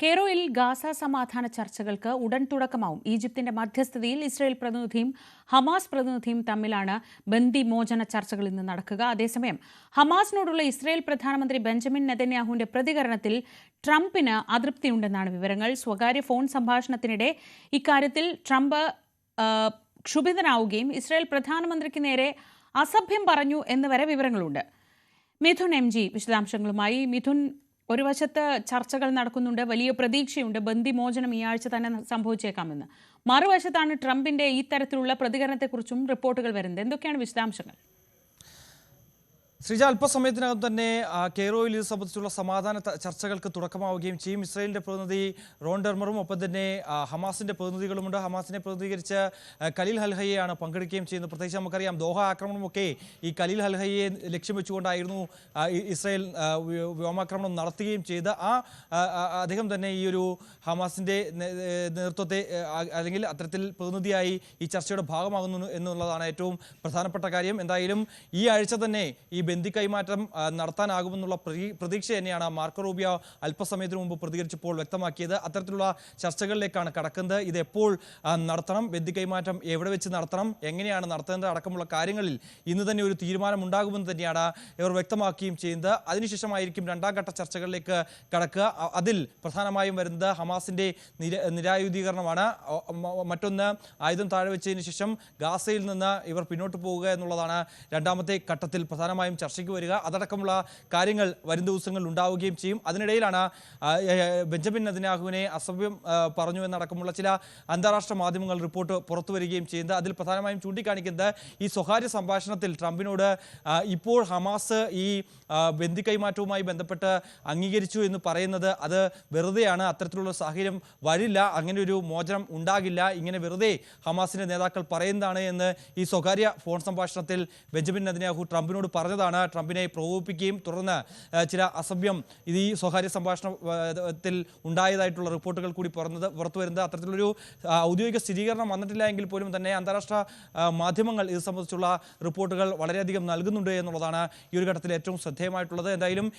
കെയ്റോയിൽ Gaza സമാധാന ചർച്ചകൾക്ക് ഉടൻ തുടക്കമാവും. ഈജിപ്തിന്റെ മധ്യസ്ഥതയിൽ ഇസ്രായേൽ പ്രതിനിധിയും ഹമാസ് പ്രതിനിധിയും തമ്മിലാണ് ബന്ദിമോചന ചർച്ചകൾ ഇന്ന് നടക്കുക. അതേസമയം ഹമാസിനോടുള്ള ഇസ്രായേൽ പ്രധാനമന്ത്രി ബെഞ്ചമിൻ നെതന്യാഹുവിന്റെ പ്രതികരണത്തിൽ ട്രംപിന് അതൃപ്തിയുണ്ടെന്നാണ് വിവരങ്ങൾ. സ്വകാര്യ ഫോൺ സംഭാഷണത്തിനിടെ ഇക്കാര്യത്തിൽ ട്രംപ് ക്ഷുഭിതനാവുകയും ഇസ്രായേൽ പ്രധാനമന്ത്രിക്ക് നേരെ അസഭ്യം പറഞ്ഞു എന്ന് വരെ വിവരങ്ങളുണ്ട്. മിഥുൻ എം ജി വിശദാംശങ്ങളുമായി. മിഥുൻ ഒരു വശത്ത് ചർച്ചകൾ നടക്കുന്നുണ്ട് വലിയ പ്രതീക്ഷയുണ്ട് ബന്ദിമോചനം ഈ ആഴ്ച തന്നെ സംഭവിച്ചേക്കാമെന്ന്. മറുവശത്താണ് ട്രംപിന്റെ ഈ തരത്തിലുള്ള പ്രതികരണത്തെക്കുറിച്ചും റിപ്പോർട്ടുകൾ വരുന്നത്. എന്തൊക്കെയാണ് വിശദാംശങ്ങൾ? ശ്രീജ അല്പസമയത്തിനകം തന്നെ കെയ്റോയിൽ ഇത് സംബന്ധിച്ചുള്ള സമാധാന ചർച്ചകൾക്ക് തുടക്കമാവുകയും ചെയ്യും. ഇസ്രായേലിന്റെ പ്രതിനിധി റോൺ ഡെർമറും ഒപ്പം തന്നെ ഹമാസിന്റെ പ്രതിനിധികളുമുണ്ട്. ഹമാസിനെ പ്രതിനിധീകരിച്ച് കലീൽ ഹൽഹയെയാണ് പങ്കെടുക്കുകയും ചെയ്യുന്നത്. പ്രത്യേകിച്ച് നമുക്കറിയാം ദോഹ ആക്രമണമൊക്കെ ഈ കലീൽ ഹൽഹയെ ലക്ഷ്യം വെച്ചുകൊണ്ടായിരുന്നു ഇസ്രയേൽ വ്യോമാക്രമണം നടത്തുകയും ചെയ്ത്. ആ, അദ്ദേഹം തന്നെ ഈ ഒരു ഹമാസിന്റെ നേതൃത്വത്തെ അല്ലെങ്കിൽ അത്തരത്തിൽ പ്രതിനിധിയായി ഈ ചർച്ചയുടെ ഭാഗമാകുന്നു എന്നുള്ളതാണ് ഏറ്റവും പ്രധാനപ്പെട്ട കാര്യം. എന്തായാലും ഈ ആഴ്ച തന്നെ ഈ ബന്ദി കൈമാറ്റം നടത്താനാകുമെന്നുള്ള പ്രതീ- പ്രതീക്ഷ തന്നെയാണ് മാർക്കോ റൂബിയോ അല്പസമയത്തിന് മുമ്പ് പ്രതികരിച്ചപ്പോൾ വ്യക്തമാക്കിയത്. അത്തരത്തിലുള്ള ചർച്ചകളിലേക്കാണ് കടക്കുന്നത്. ഇത് എപ്പോൾ നടത്തണം ബന്ദി കൈമാറ്റം എവിടെ വെച്ച് നടത്തണം എങ്ങനെയാണ് നടത്തേണ്ടത് അടക്കമുള്ള കാര്യങ്ങളിൽ ഇന്ന് തന്നെ ഒരു തീരുമാനം ഉണ്ടാകുമെന്ന് തന്നെയാണ് ഇവർ വ്യക്തമാക്കുകയും ചെയ്യുന്നത്. അതിനുശേഷമായിരിക്കും രണ്ടാം ഘട്ട ചർച്ചകളിലേക്ക് കടക്കുക. അതിൽ പ്രധാനമായും വരുന്നത് ഹമാസിന്റെ നിര നിരായുധീകരണമാണ്. മറ്റൊന്ന് ആയുധം താഴെ വെച്ചതിന് ശേഷം ഗാസയിൽ നിന്ന് ഇവർ പിന്നോട്ട് പോവുക എന്നുള്ളതാണ് രണ്ടാമത്തെ ഘട്ടത്തിൽ പ്രധാനമായും ചർച്ചയ്ക്ക് വരിക. അതടക്കമുള്ള കാര്യങ്ങൾ വരും ദിവസങ്ങളിൽ ഉണ്ടാവുകയും ചെയ്യും. അതിനിടയിലാണ് ബെഞ്ചമിൻ നദിനാഹുവിനെ അസഭ്യം പറഞ്ഞു എന്നടക്കമുള്ള ചില അന്താരാഷ്ട്ര മാധ്യമങ്ങൾ റിപ്പോർട്ട് പുറത്തു വരികയും ചെയ്യുന്നത്. അതിൽ പ്രധാനമായും ചൂണ്ടിക്കാണിക്കുന്നത് ഈ സ്വകാര്യ സംഭാഷണത്തിൽ ട്രംപിനോട് ഇപ്പോൾ ഹമാസ് ഈ ബന്ധി കൈമാറ്റവുമായി ബന്ധപ്പെട്ട് അംഗീകരിച്ചു എന്ന് പറയുന്നത് അത് വെറുതെയാണ് അത്തരത്തിലുള്ള സാഹചര്യം വരില്ല അങ്ങനെ ഒരു മോചനം ഉണ്ടാകില്ല ഇങ്ങനെ വെറുതെ ഹമാസിന്റെ നേതാക്കൾ പറയുന്നതാണ് എന്ന് ഈ സ്വകാര്യ ഫോൺ സംഭാഷണത്തിൽ ബെഞ്ചമിൻ നദിനാഹു ട്രംപിനോട് പറഞ്ഞതാണ്. ട്രംപിനെ പ്രകോപിപ്പിക്കുകയും തുടർന്ന് ചില അസഭ്യം ഈ സ്വകാര്യ സംഭാഷണത്തിൽ ഉണ്ടായതായിട്ടുള്ള റിപ്പോർട്ടുകൾ കൂടി പുറന്നത് പുറത്തു വരുന്നത് അത്തരത്തിലൊരു ഔദ്യോഗിക സ്ഥിരീകരണം വന്നിട്ടില്ല എങ്കിൽ പോലും തന്നെ അന്താരാഷ്ട്ര മാധ്യമങ്ങൾ ഇത് സംബന്ധിച്ചുള്ള റിപ്പോർട്ടുകൾ വളരെയധികം നൽകുന്നുണ്ട് എന്നുള്ളതാണ് ഈ ഒരു ഘട്ടത്തിൽ ഏറ്റവും ശ്രദ്ധേയമായിട്ടുള്ളത്. എന്തായാലും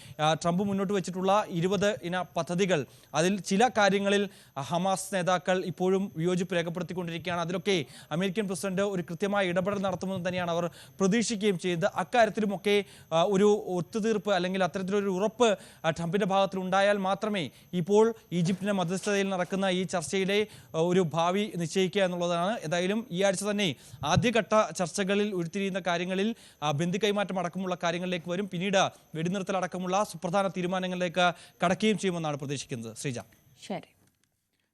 ട്രംപ് മുന്നോട്ട് വെച്ചിട്ടുള്ള ഇരുപത് ഇന പദ്ധതികൾ അതിൽ ചില കാര്യങ്ങളിൽ ഹമാസ് നേതാക്കൾ ഇപ്പോഴും വിയോജിപ്പ് രേഖപ്പെടുത്തിക്കൊണ്ടിരിക്കുകയാണ്. അതിലൊക്കെ അമേരിക്കൻ പ്രസിഡന്റ് ഒരു കൃത്യമായ ഇടപെടൽ നടത്തുമെന്ന് തന്നെയാണ് അവർ പ്രതീക്ഷിക്കുകയും ചെയ്തത്. അക്കാര്യത്തിലുമൊക്കെ ഒരു ഒത്തുതീർപ്പ് അല്ലെങ്കിൽ അത്തരത്തിലൊരു ഉറപ്പ് ട്രംപിന്റെ ഭാഗത്തിൽ ഉണ്ടായാൽ മാത്രമേ ഇപ്പോൾ ഈജിപ്തിന്റെ മധ്യസ്ഥതയിൽ നടക്കുന്ന ഈ ചർച്ചയിലെ ഒരു ഭാവി നിശ്ചയിക്കുക എന്നുള്ളതാണ്. എന്തായാലും ഈ ആഴ്ച തന്നെ ആദ്യഘട്ട ചർച്ചകളിൽ ഉരുത്തിരിയുന്ന കാര്യങ്ങളിൽ ബന്ധു കൈമാറ്റം അടക്കമുള്ള കാര്യങ്ങളിലേക്ക് വരും. പിന്നീട് വെടിനിർത്തലടക്കമുള്ള സുപ്രധാന തീരുമാനങ്ങളിലേക്ക് കടക്കുകയും ചെയ്യുമെന്നാണ് പ്രതീക്ഷിക്കുന്നത്. ശ്രീജ. ശരി.